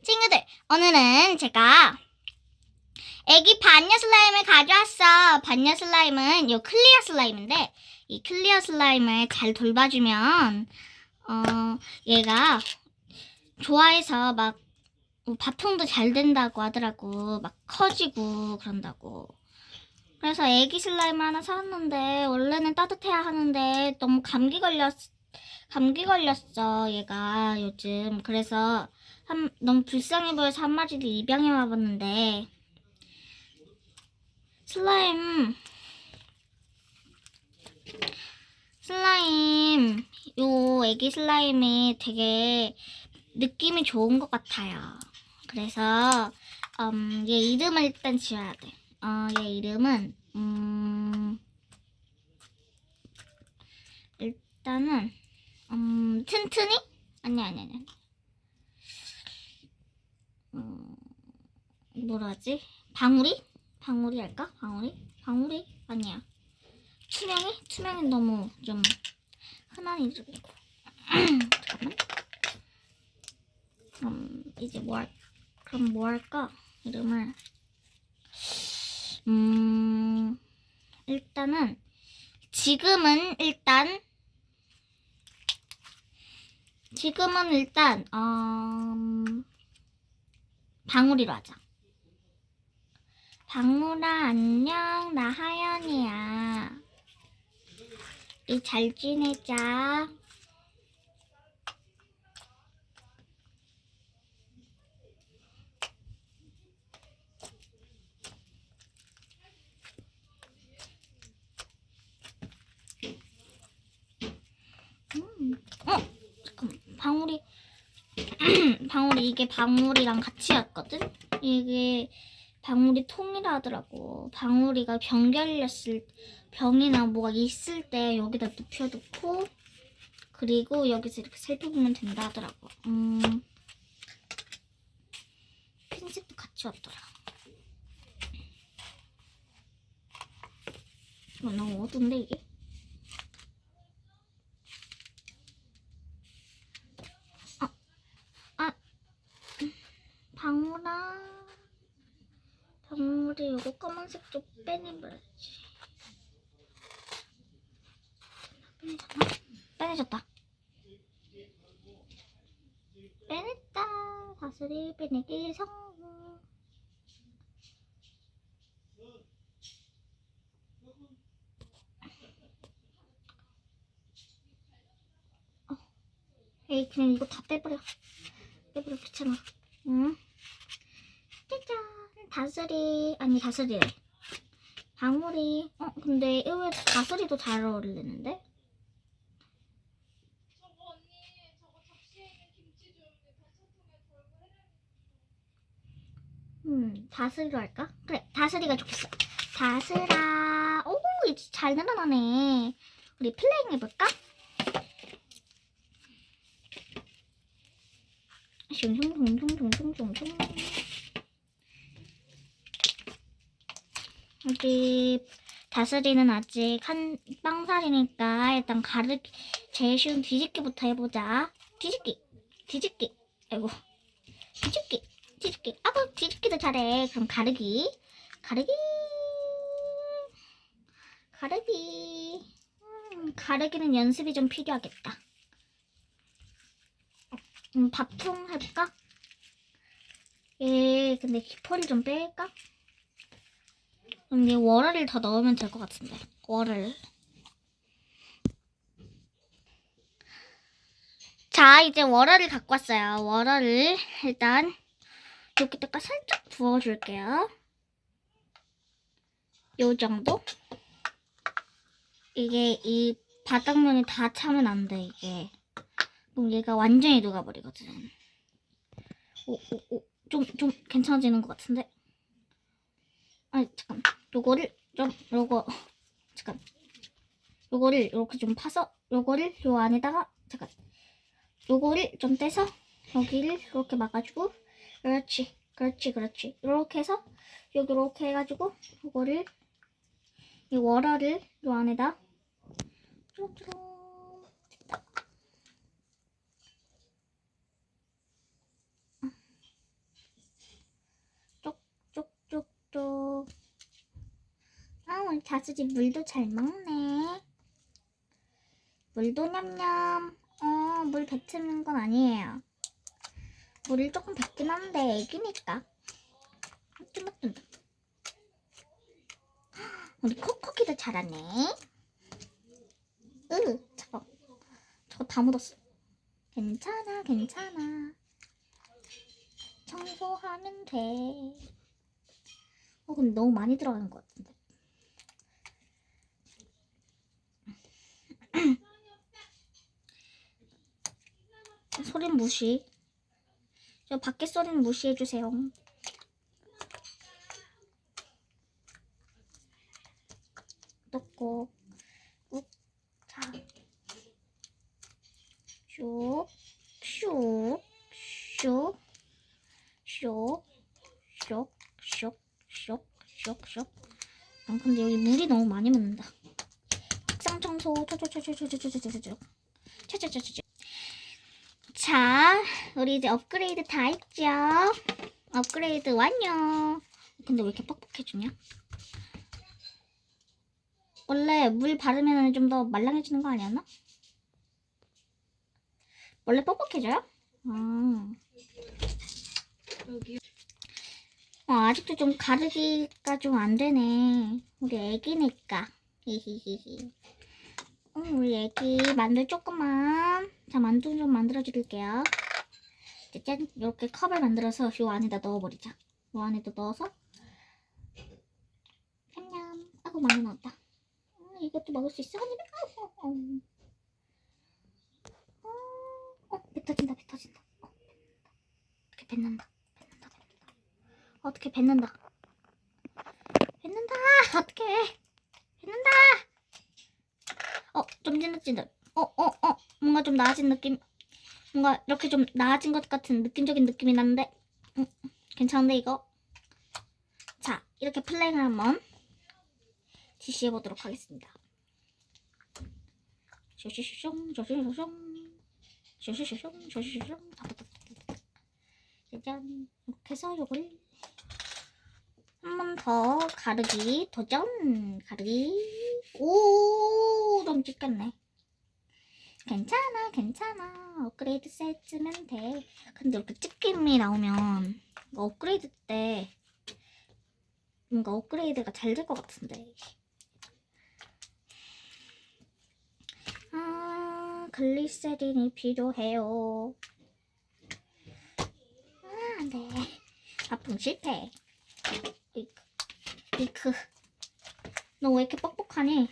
친구들, 오늘은 제가 애기 반려 슬라임을 가져왔어. 반려 슬라임은 요 클리어 슬라임인데 이 클리어 슬라임을 잘 돌봐주면 어 얘가 좋아해서 막 바풍도 잘 된다고 하더라고. 막 커지고 그런다고. 그래서 애기 슬라임 하나 사왔는데 원래는 따뜻해야 하는데 너무 감기 걸렸 감기 걸렸어 얘가 요즘 그래서 한, 너무 불쌍해 보여서 한 마리를 입양해 와봤는데 슬라임 슬라임 요 애기 슬라임이 되게 느낌이 좋은 것 같아요. 그래서 음, 얘 이름을 일단 지어야 돼. 어, 얘 이름은 음, 일단은 음, 튼튼이? 아니 아니 아니. 음, 뭐라 하지? 방울이? 방울이 할까? 방울이? 방울이? 아니야. 투명이? 투명이 너무 좀 흔한 이름이고. 잠깐만. 음, 이제 뭐 할, 그럼 뭐 할까? 이름을. 음, 일단은, 지금은 일단, 지금은 일단, 음, 방울이로 하자. 방울아, 안녕. 나 하연이야. 잘 지내자. 음. 어, 잠깐만. 방울이, 방울이 이게 방울이랑 같이 왔거든? 이게 방울이 통이라 하더라고. 방울이가 병 걸렸을, 병이나 뭐가 있을 때 여기다 눕혀놓고, 그리고 여기서 이렇게 살펴보면 된다 하더라고. 음, 핀셋도 같이 왔더라. 어, 너무 어두운데, 이게? 방울아 방울이 요거 검은색 좀 빼내졌다. 빼냈다. 다스리 빼내기 성공. 어. 에이 그냥 이거 다 빼버려. 빼버려 귀찮아. 응? 짜잔. 다슬이 아니 다슬이래 방울이. 어 근데 의외로 다슬이도 잘 어울리는데. 음 다슬이로 할까? 그래 다슬이가 좋겠어. 다슬아. 오 이제 잘 늘어나네. 우리 플레잉 해볼까? 슝슝슝슝슝슝슝 우리 다슬이는 아직 한 빵살이니까 일단 가르 제일 쉬운 뒤집기부터 해보자. 뒤집기 뒤집기. 아이고. 뒤집기 뒤집기. 아구 뒤집기도 잘해. 그럼 가르기 가르기 가르기. 음, 가르기는 연습이 좀 필요하겠다. 음, 밥통 해볼까? 예, 근데 깃털이 좀 뺄까? 얘 월화를 더 넣으면 될 것 같은데. 월을. 자, 이제 월화를 갖고 왔어요. 월화를 일단 여기다가 살짝 부어줄게요. 요 정도? 이게 이 바닥면이 다 차면 안 돼, 이게. 그럼 얘가 완전히 녹아버리거든. 오, 오, 오. 좀, 좀 괜찮아지는 것 같은데? 아니, 잠깐. 요거를 좀 요거 잠깐. 요거를 이렇게 좀 파서 요거를 요 안에다가 잠깐. 요거를 좀 떼서 여기를 이렇게 막아주고 그렇지 그렇지 그렇지. 이렇게 해서 여기 이렇게 해가지고 요거를 이 워러를 요 안에다 쪽쪽쪽쪽. 룩쭈룩. 다슬이 물도 잘 먹네. 물도 냠냠. 어, 물 뱉는 건 아니에요. 물을 조금 뱉긴 한데 애기니까. 쫀득쫀득. 우리 코코기도 잘하네. 으, 저거. 저거 다 묻었어. 괜찮아, 괜찮아. 청소하면 돼. 어, 근데 너무 많이 들어가는 것 같은데. 소리는 무시. 저 밖에 소리는 무시해주세요. 떴고, 자, 우리 이제 업그레이드 다 했죠? 업그레이드 완료. 근데 왜 이렇게 뻑뻑해지냐? 원래 물 바르면 좀더 말랑해지는 거 아니었나? 원래 뻑뻑해져요? 아. 여기 어, 아직도 좀 가르기가 좀안 되네. 우리 애기니까. 히히히히. 어, 우리 애기 만두 조금만. 자, 만두 좀 만들어. 이제 짠, 이렇게 컵을 만들어서 요 안에다 넣어버리자. 요 안에다 넣어서. 냠냠. 아고, 많이 넣었다. 어, 이것도 먹을 수 있어? 언니? 어, 어, 어. 어, 어, 배 터진다, 배 터진다. 어, 어떻게 뱉는다. 뱉는다, 뱉는다. 어떻게 뱉는다. 뱉는다. 어떻게 뱉는다. 어, 좀 찐득찐득. 어, 어, 어. 뭔가 좀 나아진 느낌. 뭔가 이렇게 좀 나아진 것 같은 느낌적인 느낌이 나는데. 음, 괜찮은데 이거? 자, 이렇게 플레이를 한번 지시해 보도록 하겠습니다. 쇼쇼쇼숑, 쇼쇼쇼숑, 쇼쇼쇼숑, 쇼쇼쇼숑. 짜잔. 이렇게 해서 요걸 한번 더 가르기 도전 가르기 찍겠네 괜찮아 괜찮아. 업그레이드 세트면 돼. 근데 이렇게 찍힘이 나오면 업그레이드 때 뭔가 업그레이드가 잘 될 것 같은데. 아 글리세린이 필요해요. 아 안 돼. 아픔 실패. 이크, 이크. 너 왜 이렇게 뻑뻑하니?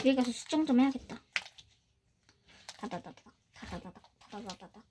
집에 가서 수정 좀 해야겠다. 다다다닥, 다다다닥, 다다다닥.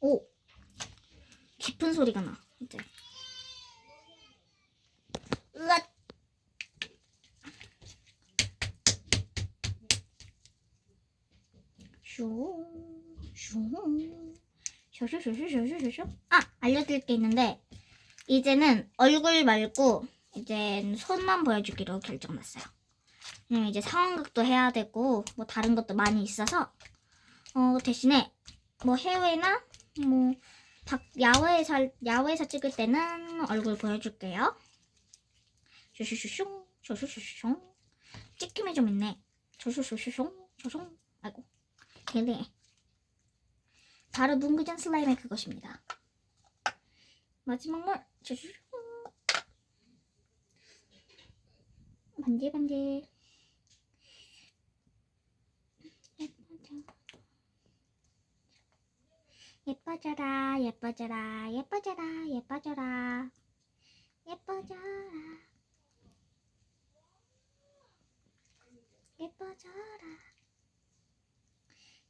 오! 깊은 소리가 나, 이제. 으앗! 슈, 슈, 슈슈슈슈슈슈슈. 아, 알려드릴 게 있는데, 이제는 얼굴 말고, 이제 손만 보여주기로 결정났어요. 왜냐면 이제 상황극도 해야 되고, 뭐 다른 것도 많이 있어서, 어, 대신에, 뭐 해외나, 뭐, 밖, 야외에서, 야외에서 찍을 때는 얼굴 보여줄게요. 슈슈슈슝, 슈슈슈슝. 찍힘이 좀 있네. 슈슝. 아이고. 네네. 바로 문구전 슬라임의 그것입니다. 마지막 물 쭈쭈. 반지 반지. 예뻐져. 예뻐져라 예뻐져라 예뻐져라 예뻐져라 예뻐져라 예뻐져라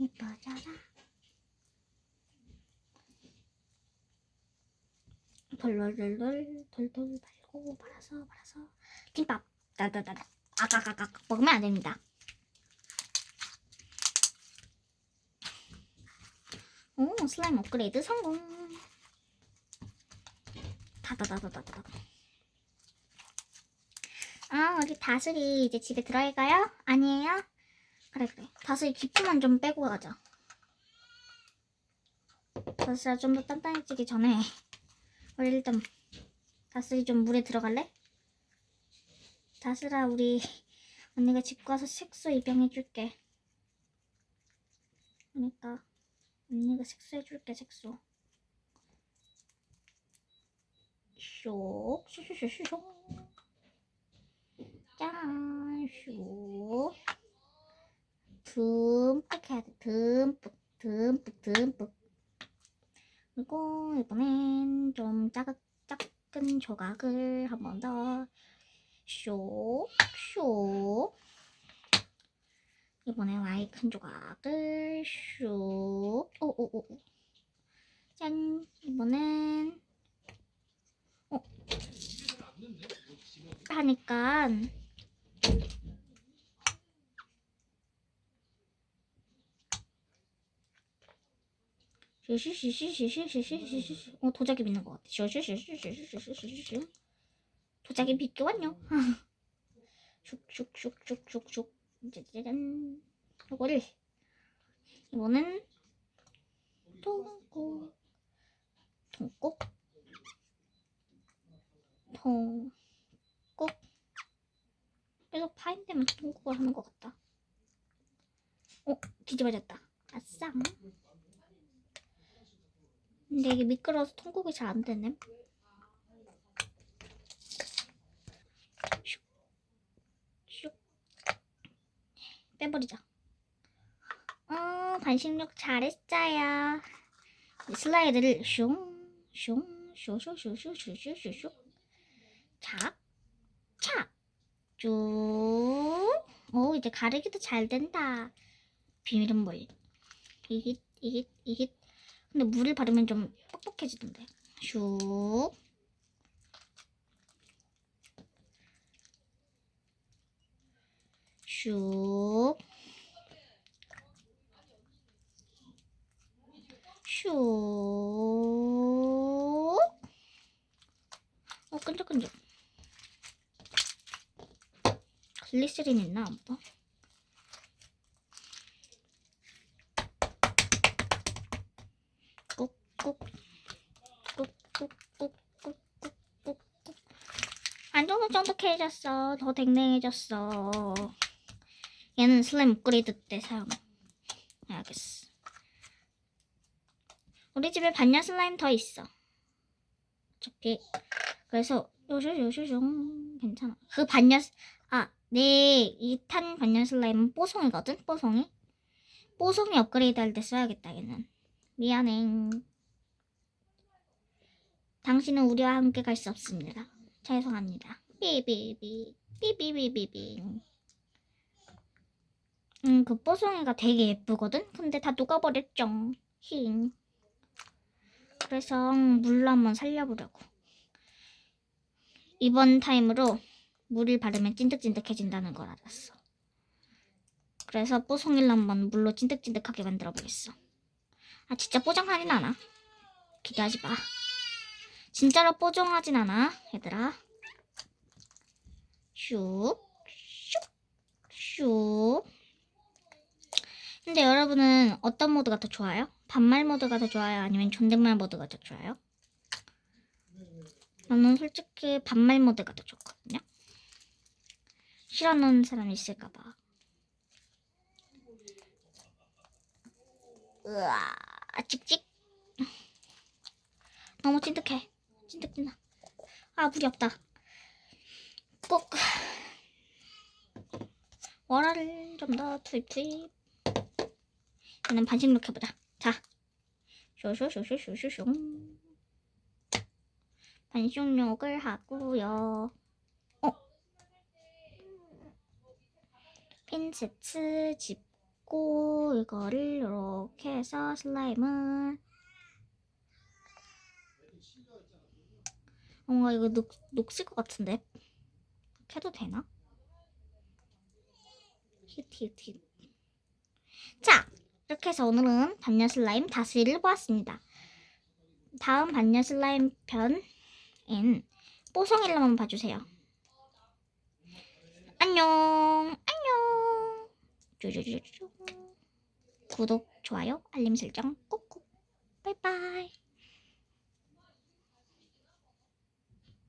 예뻐져라. 돌돌돌돌 돌돌 말고 말아서 말아서 김밥 따다다다 아까까까 먹으면 안 됩니다. 오 슬라임 업그레이드 성공. 다다다다다다. 아 우리 다슬이 이제 집에 들어갈까요? 아니에요? 그래 그래. 다슬이 기포만 좀 빼고 가자. 다슬아 좀 더 단단해지기 전에 우리 일단 다슬이 좀 물에 들어갈래? 다슬아 우리 언니가 집 가서 색소 입양해줄게. 그러니까 언니가 색소 해줄게 색소. 쇽, 슈슈슈슈, 짠, 슉. 듬뿍 해야 돼. 듬뿍, 듬뿍, 듬뿍. 그리고 이번엔 좀 작은, 작은 조각을 한 번 더. 쇽, 쇽. 이번에 와이 큰 조각을 슉. 오오오. 짠. 이번엔 어. 하니까 슈슈슈슈슈슈슈슈슈 어 도자기 믿는 것 같아. 슈슈슈슈슈슈슈슈슈. 도자기 믿기 왔냐 슉슉슉슉슉슉. 짜자잔 이거를 이거는 통곡. 통곡? 통곡? 계속 파인 때문에 통곡을 하는 것 같다. 어 뒤집어졌다. 아싸 근데 이게 미끄러워서 통곡이 잘 안 되네 슉, 슉. 빼버리자 어 반식력 잘했어요 이 슬라이드를 슝, 슝, 슈슈슈슈슈슈슈 착, 착, 쭉. 오, 이제 가르기도 잘 된다. 비밀은 물. 이깃, 이깃, 이깃. 근데 물을 바르면 좀 뻑뻑해지던데. 슉. 슉. 슉. 어, 끈적끈적. 글리세린 있나, 뭐? 꾹, 꾹. 꾹, 꾹, 꾹, 꾹, 꾹, 꾹, 꾹. 안 쫀득해졌어. 더 댕댕해졌어. 얘는 슬라임 업그레이드 때 사용. 알겠어. 우리 집에 반야 슬라임 더 있어. 저기 그래서 요쇼 요쇼숑 괜찮아. 그 반야 아내 2탄 반야 슬라임은 뽀송이거든. 뽀송이. 뽀송이 업그레이드 할 때 써야겠다 얘는. 미안해. 당신은 우리와 함께 갈 수 없습니다. 죄송합니다. 삐비비 삐비비비비. 음, 그 뽀송이가 되게 예쁘거든? 근데 다 녹아버렸죠. 힝. 그래서 물로 한번 살려보려고. 이번 타임으로 물을 바르면 찐득찐득해진다는 걸 알았어. 그래서 뽀송이를 한번 물로 찐득찐득하게 만들어 보겠어. 아 진짜 뽀송하진 않아. 기대하지 마. 진짜로 뽀송하진 않아, 얘들아. 슉, 슉, 슉. 근데 여러분은 어떤 모드가 더 좋아요? 반말 모드가 더 좋아요? 아니면 존댓말 모드가 더 좋아요? 저는 솔직히 반말 모드가 더 좋거든요. 싫어하는 사람 있을까봐. 으아, 찍찍. 너무 찐득해. 찐득찐득. 아, 물이 없다. 꼭. 월화를 좀 더 투입 투입. 얘는 반식록 해보자. 자. 쇼쇼쇼쇼쇼쇼. 반식록을 하고요. 어. 핀세트 짚고 이거를 이렇게 해서 슬라임을 뭔가 이거 녹, 녹실 것 같은데 해도 되나? 히트 히트 자 이렇게 해서 오늘은 반려 슬라임 다스리를 보았습니다. 다음 반려 슬라임 편인 뽀송이를 한번 봐주세요. 안녕 안녕 쭈쭈쭈쭈 구독, 좋아요, 알림 설정 꾹꾹. 바이바이.